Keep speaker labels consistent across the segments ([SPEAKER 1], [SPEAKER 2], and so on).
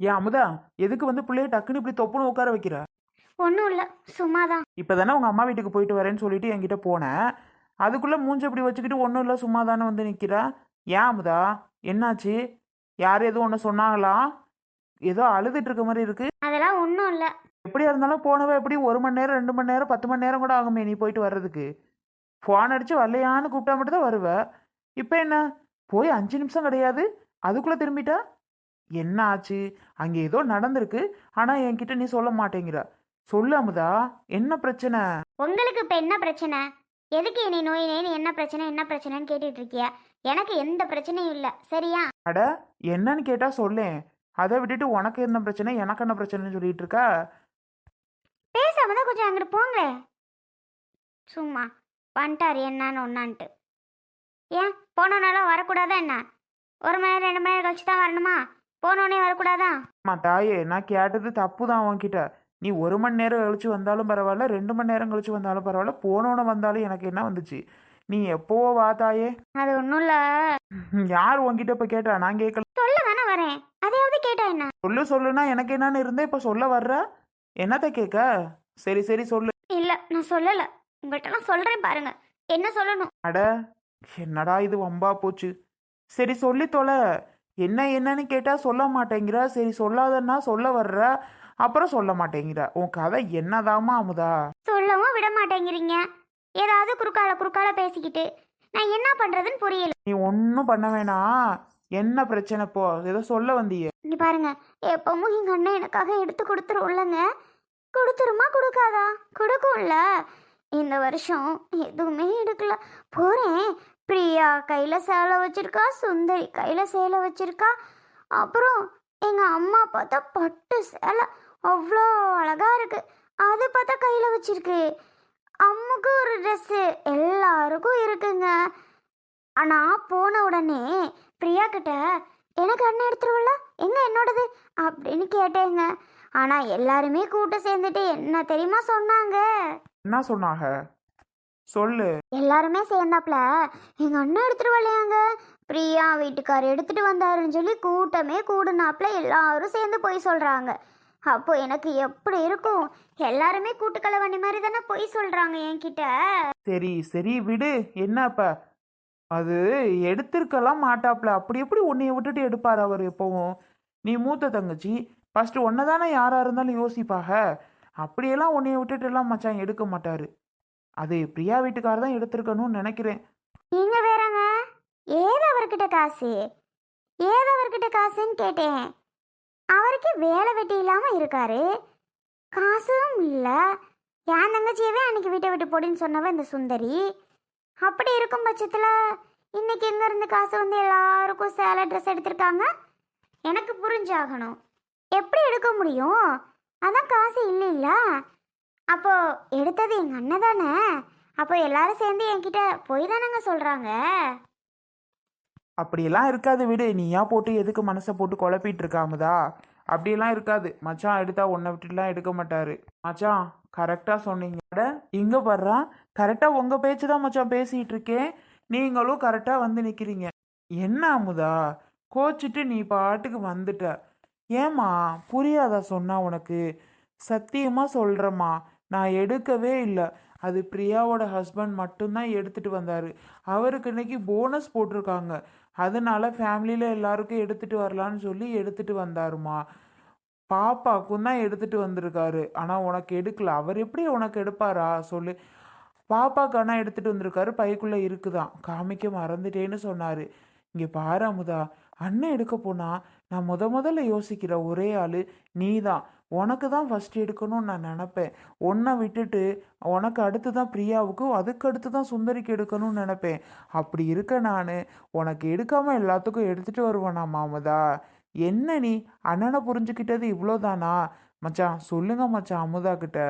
[SPEAKER 1] ஏன் அமுதா எதுக்கு வந்து பிள்ளைய டக்குன்னு இப்படி தொப்புன்னு உட்கார வைக்கிற?
[SPEAKER 2] ஒன்றும் இல்லை சும்மா தான்
[SPEAKER 1] இப்போ தானே உங்கள் அம்மா வீட்டுக்கு போயிட்டு வரேன்னு சொல்லிட்டு என்கிட்ட போனேன் அதுக்குள்ளே மூஞ்சி இப்படி வச்சுக்கிட்டு ஒன்றும் இல்லை சும்மா தானே வந்து நிற்கிறா ஏன் அமுதா என்னாச்சு? யார் எதுவும் ஒன்று சொன்னாங்களா? ஏதோ அழுதுட்டு இருக்க மாதிரி இருக்கு.
[SPEAKER 2] அதெல்லாம் ஒன்றும் இல்லை.
[SPEAKER 1] எப்படியா இருந்தாலும் போனவ எப்படி ஒரு மணி நேரம் ரெண்டு மணி நேரம் பத்து மணி நேரம் கூட ஆகுமே நீ போயிட்டு வர்றதுக்கு? ஃபோன் அடித்து வரலையான்னு கூப்பிட்டா மட்டும் தான் வருவ. இப்போ என்ன? போய் அஞ்சு நிமிஷம் கிடையாது. அதுக்குள்ளே திரும்பிட்டா? என்ன ஆச்சு அங்கே ஏதோ நடந்திருக்கு. ஆனால் என்கிட்ட நீ சொல்ல மாட்டேங்கிற. சொல்லு அமுதா என்ன பிரச்சனை?
[SPEAKER 2] உங்களுக்கு இப்போ என்ன பிரச்சனை? எதுக்கு இனி நோய் நோயின்னு என்ன பிரச்சனை என்ன பிரச்சனைன்னு கேட்டுட்டு இருக்கியா எனக்கு எந்த பிரச்சனையும் இல்லை. சரியா?
[SPEAKER 1] அட என்னன்னு கேட்டா சொல்லேன் அதை விட்டுட்டு உனக்கு என்ன பிரச்சனை எனக்கு என்ன பிரச்சனைன்னு சொல்லிட்டு இருக்கா?
[SPEAKER 2] பேசாம தான் கொஞ்சம் அங்கிட்டு போங்க. சும்மா வந்துட்டார் என்னன்னு ஒன்னான்ட்டு. ஏன்? போனோன்னாலும் வரக்கூடாதா என்ன? ஒரு மணி நேரம் ரெண்டு மணி நேரம் கழிச்சு தான் வரணுமா? போனோடனே வரக்கூடாதா?
[SPEAKER 1] அம்மா தாயே நான் கேட்டது தப்பு தான் உன்கிட்ட. நீ ஒரு மணி நேரம் கழிச்சு வந்தாலும் பரவாயில்ல ரெண்டு மணி நேரம் கழிச்சு வந்தாலும் பரவாயில்ல போனோன்னு வந்தாலும் எனக்கு என்ன வந்துச்சு? நீ எப்போவோ வா தாயே.
[SPEAKER 2] அது ஒன்றும் இல்லை.
[SPEAKER 1] யார் உன்கிட்ட இப்போ கேட்டா? நான் கேட்கல
[SPEAKER 2] சொல்ல தானே வரேன். அதையாவது கேட்டா என்ன?
[SPEAKER 1] சொல்லு சொல்லுனா எனக்கு என்னன்னு இருந்தே இப்போ சொல்ல வர்ற? என்னத்த கேட்க சரி சரி சொல்லு.
[SPEAKER 2] இல்லை நான் சொல்லலை. உங்கள்கிட்டலாம் சொல்கிறேன் பாருங்க. என்ன சொல்லணும்?
[SPEAKER 1] அட என்னடா இது வம்பா போச்சு. சரி சொல்லி தொலை. என்ன என்னன்னு கேட்டா சொல்ல மாட்டேங்கிற. சரி சொல்லாதன்னா சொல்ல வர்ற. அப்புறம் சொல்ல மாட்டேங்கிற. உன் கதை என்னதாம்மா அமுதா?
[SPEAKER 2] சொல்லவும் விட மாட்டேங்கிறீங்க. ஏதாவது குறுக்கால குறுக்கால பேசிக்கிட்டு. நான் என்ன பண்ணுறதுன்னு புரியல.
[SPEAKER 1] நீ ஒன்றும் பண்ண வேணாம் என்ன பிரச்சனை போ? ஏதோ சொல்ல வந்தியே.
[SPEAKER 2] இங்க பாருங்க. எப்பவும் எங்க அண்ணன் எனக்காக எடுத்து கொடுத்துரும்லங்க. கொடுத்துருமா கொடுக்காதா? கொடுக்கும்ல. இந்த வருஷம் எதுவுமே எடுக்கல. போறேன். பிரியா கையில் சேலை வச்சிருக்கா சுந்தரி கையில் சேலை வச்சிருக்கா. அப்புறம் எங்கள் அம்மா பார்த்தா பட்டு சேலை. அவ்வளோ அழகாக இருக்குது அது பார்த்தா கையில் வச்சிருக்கு. அம்முக்கு ஒரு ட்ரெஸ்ஸு எல்லாருக்கும் இருக்குங்க. நான் போன உடனே பிரியா கிட்ட எனக்கு அண்ணன் எடுத்துருவல எங்க என்னோடது? அப்படின்னு கேட்டேங்க. ஆனால் எல்லாருமே கூட்டம் சேர்ந்துட்டு என்ன தெரியுமா சொன்னாங்க?
[SPEAKER 1] என்ன சொன்னாங்க? சொல்லு.
[SPEAKER 2] எல்லாருமே சேர்ந்தாப்ல எங்க அண்ணன் எடுத்துருவலையாங்க பிரியா வீட்டுக்கார் எடுத்துட்டு வந்தாருன்னு சொல்லி கூட்டமே கூடுனாப்ல எல்லாரும் சேர்ந்து போய் சொல்றாங்க. அப்போ எனக்கு எப்படி இருக்கும்? எல்லாருமே கூட்டுக்கள வண்டி மாதிரி தானே பொய் சொல்றாங்க என்கிட்ட.
[SPEAKER 1] சரி சரி விடு. என்ன அப்ப அது எடுத்திருக்கலாம் மாட்டாப்ல அப்படி எப்படி உன்னைய விட்டுட்டு எடுப்பார் அவர் எப்பவும்? நீ மூத்த தங்கச்சி. ஃபர்ஸ்ட் ஒன்றை தானே யாரா இருந்தாலும் யோசிப்பாக. அப்படியெல்லாம் உன்னைய விட்டுட்டு எல்லாம் மச்சான் எடுக்க மாட்டாரு. அது பிரியா வீட்டுக்காரர் தான் எடுத்திருக்கணும்னு நினைக்கிறேன்.
[SPEAKER 2] நீங்க வேறங்க? ஏது அவர்கிட்ட காசு? ஏது அவர்கிட்ட காசுன்னு கேட்டேன். அவருக்கு வேலை வெட்டி இல்லாம இருக்காரு. காசும் இல்ல. என் தங்கச்சியவே அன்னைக்கு வீட்டை விட்டு போடின்னு சொன்னவ இந்த சுந்தரி. அப்படி இருக்கும் பட்சத்துல இன்னைக்கு எங்க இருந்து காசு வந்து எல்லாருக்கும் சேலை ட்ரெஸ் எடுத்திருக்காங்க? எனக்கு புரிஞ்சாகணும். எப்படி எடுக்க முடியும்? அதான் காசு இல்லை அப்போ எடுத்தது எங்க அண்ணன் தானே? அப்போ எல்லாரும் சேர்ந்து என்கிட்ட போய் தானங்க சொல்றாங்க?
[SPEAKER 1] அப்படியெல்லாம் இருக்காது விடு. நீ ஏன் போட்டு எதுக்கு மனசை போட்டு குழப்பிட்டு இருக்காமதா அப்படியெல்லாம் இருக்காது. மச்சான் எடுத்தா உன்னை விட்டுட்டுலாம் எடுக்க மாட்டாரு. மச்சான் கரெக்டாக சொன்னீங்க. அட, இங்க வர்றா கரெக்டாக உங்க பேச்சு தான் மச்சான் பேசிட்டு இருக்கேன் நீங்களும் கரெக்டாக வந்து நிற்கிறீங்க என்ன அமுதா? கோச்சிட்டு நீ பாட்டுக்கு வந்துட்ட. ஏம்மா புரியாதா சொன்னா உனக்கு? சத்தியமாக சொல்கிறேம்மா நான் எடுக்கவே இல்லை. அது பிரியாவோட ஹஸ்பண்ட் மட்டும்தான் எடுத்துட்டு வந்தார். அவருக்கு இன்னைக்கு போனஸ் போட்டிருக்காங்க. அதனால ஃபேமிலியில் எல்லாருக்கும் எடுத்துகிட்டு வரலான்னு சொல்லி எடுத்துட்டு வந்தாருமா. பாப்பாக்கும் தான் எடுத்துகிட்டு வந்திருக்காரு. ஆனால் உனக்கு எடுக்கல. அவர் எப்படி உனக்கு எடுப்பாரா? சொல்லு. பாப்பாக்கு ஆனால் எடுத்துகிட்டு வந்திருக்காரு. பைக்குள்ளே இருக்குதான். காமிக்க மறந்துட்டேன்னு சொன்னார். இங்கே பாரு அமுதா. அண்ணன் எடுக்க போனால் நான் முத முதல்ல யோசிக்கிற ஒரே ஆள் நீ தான் உனக்கு தான் ஃபஸ்ட் எடுக்கணும்னு நான் நினப்பேன். உன்னை விட்டுட்டு உனக்கு அடுத்து தான் பிரியாவுக்கும் அதுக்கு அடுத்து தான் சுந்தரிக்கு எடுக்கணும்னு நினைப்பேன். அப்படி இருக்க நான் உனக்கு எடுக்காமல் எல்லாத்துக்கும் எடுத்துகிட்டு வருவேனா மாமதா? என்ன நீ? அண்ணனை புரிஞ்சுக்கிட்டது இவ்வளோதானா மச்சான் சொல்லுங்க மச்சான் அமுதா கிட்ட.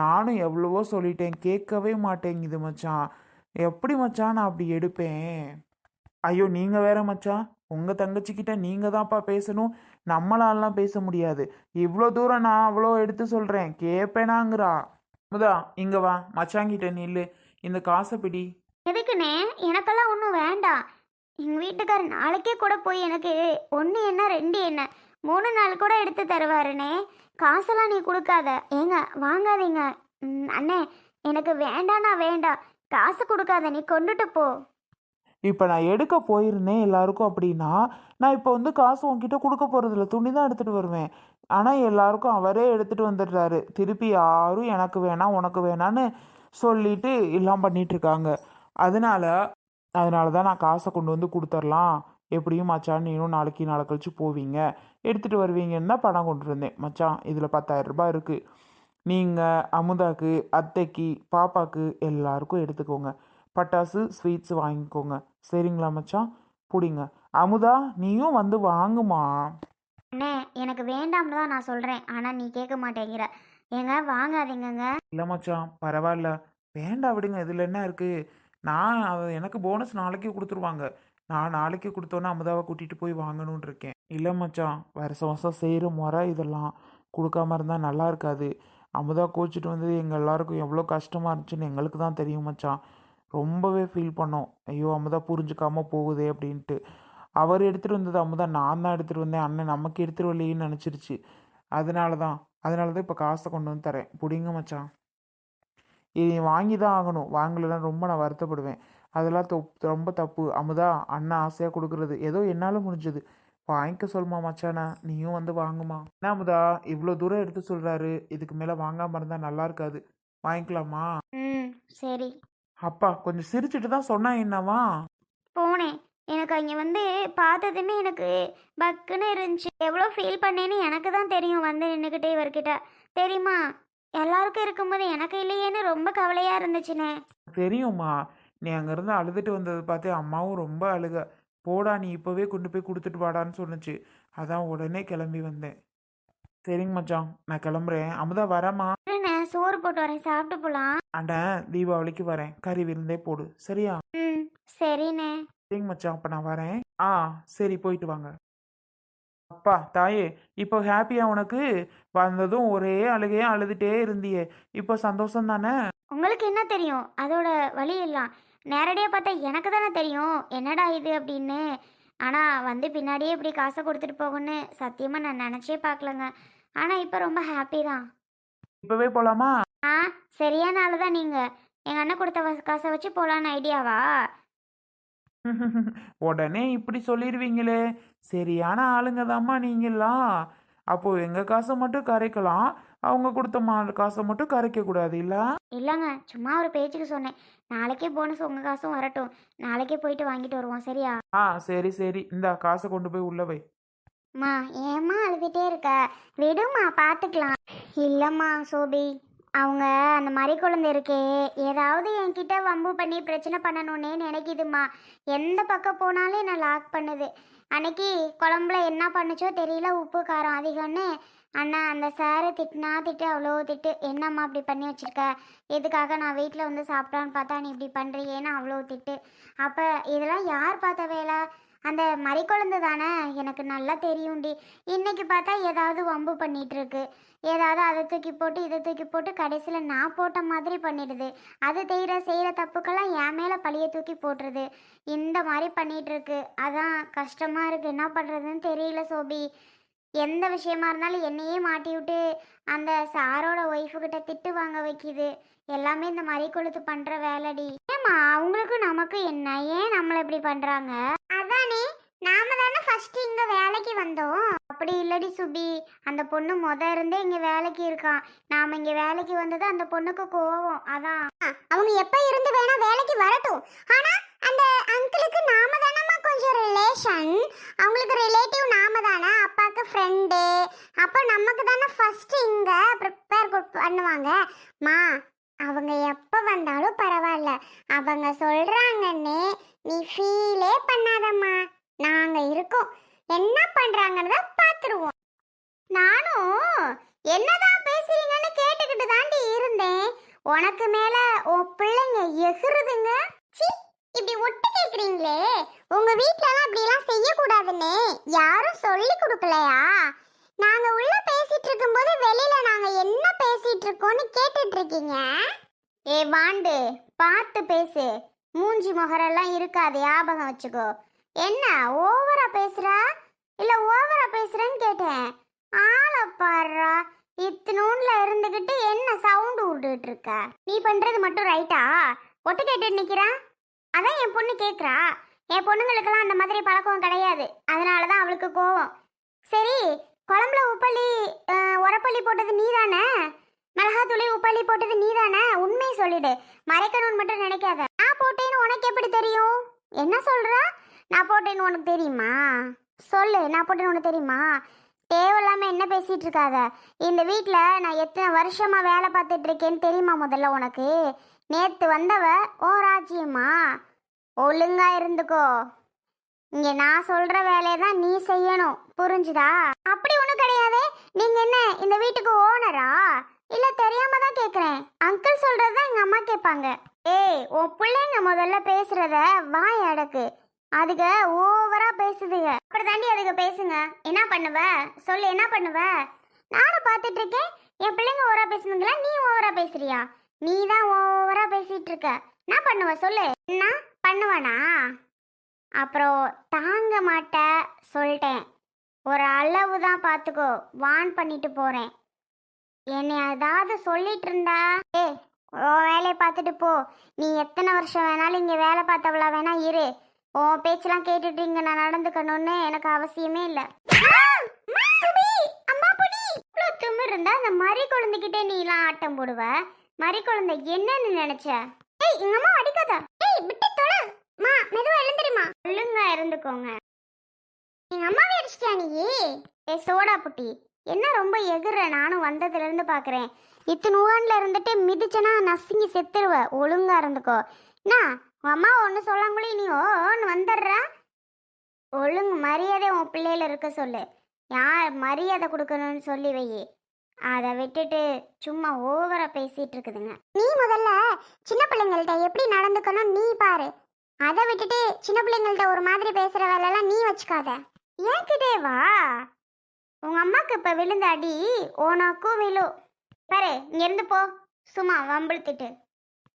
[SPEAKER 1] நானும் எவ்வளவோ சொல்லிட்டேன் கேட்கவே மாட்டேங்குது மச்சான். எப்படி மச்சான் நான் அப்படி எடுப்பேன்? ஐயோ நீங்கள் வேற மச்சான். உங்கள் தங்கச்சிக்கிட்ட நீங்கள் தான்ப்பா பேசணும். நம்மளாலாம் பேச முடியாது. இவ்வளோ தூரம் நான் அவ்வளோ எடுத்து சொல்கிறேன் கேட்பேனாங்கிறா முதா இங்கே வா. மச்சாங்கிட்ட நில்லு. இந்த காசை பிடி.
[SPEAKER 2] எதுக்குண்ணே? எனக்கெல்லாம் ஒன்றும் வேண்டாம். எங்கள் வீட்டுக்காரர் நாளைக்கே கூட போய் எனக்கு ஒன்று என்ன ரெண்டு என்ன மூணு நாள் கூட எடுத்து தருவாருண்ணே. காசெல்லாம் நீ கொடுக்காத. ஏங்க வாங்காதீங்க. அண்ணே எனக்கு வேண்டாண்ணா வேண்டாம். காசு கொடுக்காத. நீ கொண்டுட்டு போ.
[SPEAKER 1] இப்போ நான் எடுக்க போயிருந்தேன் எல்லாருக்கும் அப்படின்னா நான் இப்போ வந்து காசு உங்ககிட்ட கொடுக்க போகிறதில்ல துணி தான் எடுத்துகிட்டு வருவேன். ஆனால் எல்லாருக்கும் அவரே எடுத்துகிட்டு வந்துடுறாரு. திருப்பி யாரும் எனக்கு வேணாம் உனக்கு வேணான்னு சொல்லிட்டு எல்லாம் பண்ணிகிட்ருக்காங்க அதனால் அதனால அதனால தான் நான் காசை கொண்டு வந்து கொடுத்துர்லாம். எப்படியும் மச்சான் நீனும் நாளைக்கு நாளை கழிச்சு போவீங்க. எடுத்துகிட்டு வருவீங்கன்னு தான் பணம் கொண்டு வந்தேன் மச்சான் இதில் பத்தாயிரம் ரூபாய் இருக்குது நீங்கள் அமுதாக்கு அத்தைக்கு பாப்பாக்கு எல்லாருக்கும் எடுத்துக்கோங்க. பட்டாசு ஸ்வீட்ஸ் வாங்கிக்கோங்க. சரிங்களா மச்சான்? பிடிங்க. அமுதா நீயும் வந்து வாங்குமா?
[SPEAKER 2] அண்ணே எனக்கு வேண்டாம்னு தான் நான் சொல்கிறேன் ஆனால் நீ கேட்க மாட்டேங்கிற. ஏங்க வாங்காதீங்கங்க.
[SPEAKER 1] இல்லை மச்சான் பரவாயில்ல. வேண்டாம் விடுங்க இதில் என்ன இருக்குது நான் அவ- எனக்கு போனஸ் நாளைக்கு கொடுத்துருவாங்க. நான் நாளைக்கு கொடுத்தோன்னே அமுதாவை கூட்டிகிட்டு போய் வாங்கணும்னு இருக்கேன். இல்லை மச்சான் வருஷம் வருஷம் செய்கிற முறை இதெல்லாம் கொடுக்காம இருந்தால் நல்லா இருக்காது. அமுதா கோச்சிட்டு வந்து எங்கள் எல்லாருக்கும் எவ்வளோ கஷ்டமாக இருந்துச்சுன்னு எங்களுக்கு தான் தெரியும் மச்சான். ரொம்பவே ஃபீல் பண்ணோம். ஐயோ அமுதா புரிஞ்சுக்காமல் போகுதே அப்படின்ட்டு. அவர் எடுத்துகிட்டு வந்தது அமுதா நான் தான் எடுத்துகிட்டு வந்தேன். அண்ணன் நமக்கு எடுத்துகிட்டு வரலையேன்னு நினச்சிருச்சு. அதனால தான். அதனால தான் இப்போ காசை கொண்டு வந்து தரேன். பிடிங்க மச்சான். இது வாங்கி தான் ஆகணும். வாங்கலாம் ரொம்ப நான் வருத்தப்படுவேன். அதெல்லாம் தொப் ரொம்ப தப்பு. அமுதா அண்ணன் ஆசையாக கொடுக்குறது. ஏதோ என்னால் முடிஞ்சது. வாங்கிக்க சொல்லுமா மச்சானா? நீயும் வந்து வாங்குமா. என்ன அமுதா இவ்வளோ தூரம் எடுத்து சொல்கிறாரு இதுக்கு மேலே வாங்காமல் இருந்தால் நல்லா இருக்காது. வாங்கிக்கலாமா?
[SPEAKER 2] ம் சரி.
[SPEAKER 1] அப்பா கொஞ்சம் சிரிச்சிட்டு தான் சொன்னா என்னவா?
[SPEAKER 2] போனேன் எனக்கு அங்கே வந்து பார்த்ததுமே எனக்கு பக்குன்னு இருந்துச்சு. எவ்வளோ ஃபீல் பண்ணேன்னு எனக்கு தான் தெரியும். வந்து நின்றுக்கிட்டே இவர்கிட்ட. தெரியுமா? எல்லாருக்கும் இருக்கும்போது எனக்கு இல்லையேன்னு ரொம்ப கவலையாக இருந்துச்சுண்ணே
[SPEAKER 1] தெரியுமா நீ அங்கேருந்து அழுதுட்டு வந்ததை பார்த்து அம்மாவும் ரொம்ப அழுக. போடா நீ இப்போவே கொண்டு போய் கொடுத்துட்டு வாடான்னு சொன்னுச்சு. அதான் உடனே கிளம்பி வந்தேன். சரிங்க மச்சான் நான் கிளம்புறேன். அமுதா வரேம்மா?
[SPEAKER 2] சோறு போட்டு வரேன். சாப்பிட்டு போகலாம்
[SPEAKER 1] அண்ணன் தீபாவளிக்கு வரேன். கறி விருந்தே போடு. சரியா?
[SPEAKER 2] ம் சரிண்ணே.
[SPEAKER 1] சரிங்க மச்சான். அப்போ நான் வரேன். ஆ சரி போயிட்டு வாங்க. அப்பா தாயே இப்போ ஹாப்பியா உனக்கு வந்ததும் ஒரே அழுகையே அழுதுட்டே இருந்தியே. இப்போ சந்தோஷம் தானே?
[SPEAKER 2] உங்களுக்கு என்ன தெரியும்? அதோட வழி எல்லாம். நேரடியாக பார்த்தா எனக்கு தானே தெரியும். என்னடா இது அப்படின்னு. ஆனால் வந்து பின்னாடியே இப்படி காசை கொடுத்துட்டு போகும்னு சத்தியமாக நான் நினச்சே பார்க்கலங்க. ஆனால் இப்போ ரொம்ப ஹாப்பி தான்.
[SPEAKER 1] இப்போவே போகலாமா
[SPEAKER 2] ஆ சரியான ஆளு தான் நீங்கள் எங்கள் அண்ணன் கொடுத்த காசை வச்சு போகலான்னு ஐடியாவா?
[SPEAKER 1] உடனே இப்படி சொல்லிடுவீங்களே சரியான ஆளுங்க தாம்மா நீங்களாம் அப்போ எங்க காசை மட்டும் கரைக்கலாம். அவங்க கொடுத்த மா காசை மட்டும் கரைக்க கூடாது இல்ல?
[SPEAKER 2] இல்லைங்க சும்மா ஒரு பேச்சுக்கு சொன்னேன். நாளைக்கே போனஸ் உங்கள் காசும் வரட்டும். நாளைக்கே போயிட்டு வாங்கிட்டு வருவோம் சரியா?
[SPEAKER 1] ஆ சரி சரி. இந்த காசை கொண்டு போய் உள்ள வை.
[SPEAKER 2] அம்மா ஏம்மா அழுதுகிட்டே இருக்க? விடுமா பார்த்துக்கலாம் இல்லைம்மா சோபி. அவங்க அந்த மாதிரி குழந்தை இருக்கே. ஏதாவது என்கிட்ட வம்பு பண்ணி பிரச்சனை பண்ணணுன்னே நினைக்குதுமா எந்த பக்கம் போனாலும் என்னை லாக் பண்ணுது. அன்னைக்கு குழம்புல என்ன பண்ணுச்சோ தெரியல உப்பு காரம் அதிகம்னு. அண்ணா அந்த சாரை திட்டுனா திட்டு அவ்வளோ திட்டு. என்னம்மா அப்படி பண்ணி வச்சுருக்க? எதுக்காக நான் வீட்டில் வந்து சாப்பிட்டான்னு பார்த்தா நீ இப்படி பண்ணுறியேன்னு அவ்வளோ திட்டு. அப்போ இதெல்லாம் யார் பார்த்த வேலை? அந்த மறிக்குழந்தை தானே? எனக்கு நல்லா தெரியும்டி. இன்னைக்கு பார்த்தா ஏதாவது வம்பு பண்ணிட்டு இருக்கு ஏதாவது அதை தூக்கி போட்டு இதை தூக்கி போட்டு கடைசியில் நான் போட்ட மாதிரி பண்ணிடுது. அது செய்கிற செய்கிற தப்புக்கெல்லாம் என் மேலே பழிய தூக்கி போட்டுருது. இந்த மாதிரி பண்ணிட்டு இருக்கு அதான் கஷ்டமாக இருக்கு. என்ன பண்ணுறதுன்னு தெரியல சோபி. எந்த விஷயமா இருந்தாலும் என்னையே மாட்டி விட்டு அந்த சாரோட ஒய்ஃபுக்கிட்ட திட்டு வாங்க வைக்கிது. எல்லாமே இந்த மறி கொழுத்து பண்ணுற வேலைடி. ஏமா அவங்களுக்கு நமக்கு என்ன? ஏன் நம்மளை இப்படி பண்றாங்க? அதானே நாம தானே ஃபர்ஸ்ட் இங்க வேலைக்கு வந்தோம். அப்படி இல்லடி சுபி அந்த பொண்ணு முத இருந்தே இங்க வேலைக்கு இருக்கான் நாம இங்க வேலைக்கு வந்தது அந்த பொண்ணுக்கு கோவம் அதான். அவங்க எப்ப இருந்து வேணா வேலைக்கு வரட்டும். ஆனா அந்த அங்கிளுக்கு நாம தானமா கொஞ்சம் ரிலேஷன் அவங்களுக்கு ரிலேட்டிவ் நாம தானே அப்பாக்கு ஃப்ரெண்டு அப்போ நமக்கு தானே ஃபர்ஸ்ட் இங்க ப்ரிப்பேர் பண்ணுவாங்க. மா அவங்க எப்போ வந்தாலும் பரவாயில்ல. அவங்க சொல்கிறாங்கன்னே நீ ஃபீலே பண்ணாதம்மா. நாங்க இருக்கோம். என்ன பண்றாங்கன்னு தான் பார்த்துருவோம் நானும் என்னதான் பேசுறீங்கன்னு கேட்டுக்கிட்டு தாண்டி இருந்தேன். உனக்கு மேல உன் பிள்ளைங்க எகுறுதுங்க சி இப்படி ஒட்டு கேக்குறீங்களே. உங்க வீட்லலாம் அப்படி எல்லாம் செய்யக்கூடாதுன்னு. யாரும் சொல்லி கொடுக்கலையா? நாங்க உள்ள பேசிட்டு இருக்கும்போது வெளியில நாங்க என்ன பேசிட்டு இருக்கோம்னு கேட்டுட்டு இருக்கீங்க ஏ வாண்டு பார்த்து பேசு. மூஞ்சி முகரெல்லாம் இருக்காது ஞாபகம் வச்சுக்கோ. என்ன ஓவரா பேசுறா? இல்ல ஓவரா பேசுறேன்னு கேட்டேன். ஆளை பாடுறா இத்தனூன்ல இருந்துகிட்டு என்ன சவுண்டு விட்டுட்டு இருக்க நீ பண்றது மட்டும் ரைட்டா ஒட்டு கேட்டு நிக்கிறான் அதான் என் பொண்ணு கேக்குறா. என் பொண்ணுங்களுக்கெல்லாம் அந்த மாதிரி பழக்கம் கிடையாது. அதனால தான் அவளுக்கு கோவம். சரி குழம்புல உப்பள்ளி உரப்பள்ளி போட்டது நீ தானே மிளகாத்தூளி உப்பள்ளி போட்டது நீ தானே உண்மையை சொல்லிடு. மறைக்கணும்னு மட்டும் நினைக்காத. நான் போட்டேன்னு உனக்கு எப்படி தெரியும்? என்ன சொல்ற? நான் போட்டேன்னு உனக்கு தெரியுமா? சொல்லு நான் போட்டேன்னு உனக்கு தெரியுமா? தேவையில்லாம என்ன பேசிட்டு இருக்காத. இந்த வீட்டில் நான் எத்தனை வருஷமா வேலை பார்த்துட்டு இருக்கேன்னு தெரியுமா முதல்ல உனக்கு? நேத்து வந்தவ ஓ ராஜ்யமா ஒழுங்கா இருந்துக்கோ. இங்க நான் சொல்ற வேலையை தான் நீ செய்யணும். புரிஞ்சுதா? அப்படி ஒன்றும் கிடையாது. நீங்க என்ன இந்த வீட்டுக்கு ஓனரா இல்ல தெரியாம தான் கேக்குறேன். அங்கிள் சொல்றது எங்க அம்மா கேட்பாங்க. ஏய் உன் பிள்ளைங்க முதல்ல பேசுறத வாய் அடக்கு. அதுக ஓவரா பேசுதுங்க அப்படி தாண்டி அதுக பேசுங்க. என்ன பண்ணுவ? சொல்லு என்ன பண்ணுவ? நானும் பார்த்துட்டு இருக்கேன் என் பிள்ளைங்க ஓவரா பேசுதுங்களா? நீ ஓவரா பேசுறியா? நீ தான் ஓவரா பேசிட்டு இருக்க என்ன பண்ணுவ? சொல்லு. என்ன பண்ணுவனா? அப்புறம் தாங்க மாட்ட சொல்லிட்டேன். ஒரு அளவு தான் பார்த்துக்கோ வான் பண்ணிட்டு போகிறேன் என்னை ஏதாவது சொல்லிட்டு இருந்தா? ஏ உன் வேலையை பார்த்துட்டு போ. நீ எத்தனை வருஷம் வேணாலும் இங்கே வேலை பார்த்தவளா வேணா இரு. உன் பேச்செல்லாம் கேட்டுட்டு இங்கே நான் நடந்துக்கணும்னு எனக்கு அவசியமே இல்லை. திமிர் இருந்தா அந்த மறி குழந்தைகிட்டே நீ எல்லாம் ஆட்டம் போடுவ? மறி குழந்தை என்னன்னு நினைச்ச? ஏய் எங்க அம்மா அடிக்காதா. ஏய் விட்டு தொலை. மா மெதுவா எழுந்திரிமா. ஒழுங்கா இருந்துக்கோங்க. அம்மாவே அடிச்சிட்டியா நீ? ஏ சோடா புட்டி. என்ன ரொம்ப எகுற நானும் வந்ததுலேருந்து பார்க்குறேன் இத்தனை இத்தனூவான்ல இருந்துட்டு மிதிச்சனா நசுங்கி செத்துருவ. ஒழுங்கா இருந்துக்கோ. என்ன? உன் அம்மா ஒன்று சொல்லாங்களே நீ ஓன்னு வந்துடுற? ஒழுங்கு மரியாதை உன் பிள்ளையில இருக்க சொல்லு. யார் மரியாதை கொடுக்கணும்னு சொல்லி வை அதை விட்டுட்டு சும்மா ஓவரா பேசிட்டு இருக்குதுங்க நீ முதல்ல சின்ன பிள்ளைங்கள்ட்ட எப்படி நடந்துக்கணும் நீ பாரு. அதை விட்டுட்டு சின்ன பிள்ளைங்கள்ட்ட ஒரு மாதிரி பேசுற வேலையெல்லாம் நீ வச்சுக்காத. ஏன்கிட்டே வா. உங்க அம்மாக்கு இப்ப விழுந்த அடி ஓனாக்கும் விழும் பாரு இங்க இருந்து போ. சும்மா வம்பிழுத்துட்டு.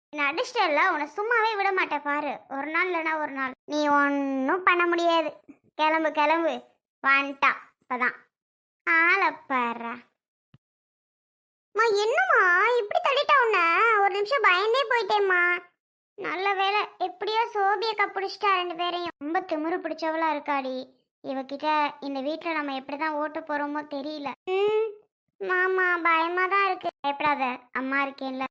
[SPEAKER 2] என்ன அடிச்சிட்டல உன்னை சும்மாவே விட மாட்டேன் பாரு. ஒரு நாள் இல்லைன்னா ஒரு நாள். நீ ஒன்றும் பண்ண முடியாது. கிளம்பு கிளம்பு. வான்ட்டா இப்பதான். ஆளை மா என்னம்மா? இப்படி தள்ளிட்டா உன்ன? ஒரு நிமிஷம் பயந்தே போயிட்டேம்மா. நல்ல வேலை எப்படியோ சோபியக்கா கப்பிடிச்சிட்டா ரெண்டு பேரையும். ரொம்ப திமிரு பிடிச்சவளா இருக்காடி. இவகிட்ட இந்த வீட்டில் நம்ம எப்படி தான் ஓட்ட போறோமோ தெரியல. மாமா பயமா தான் இருக்கு. பயப்படாத. அம்மா இருக்கேன்ல.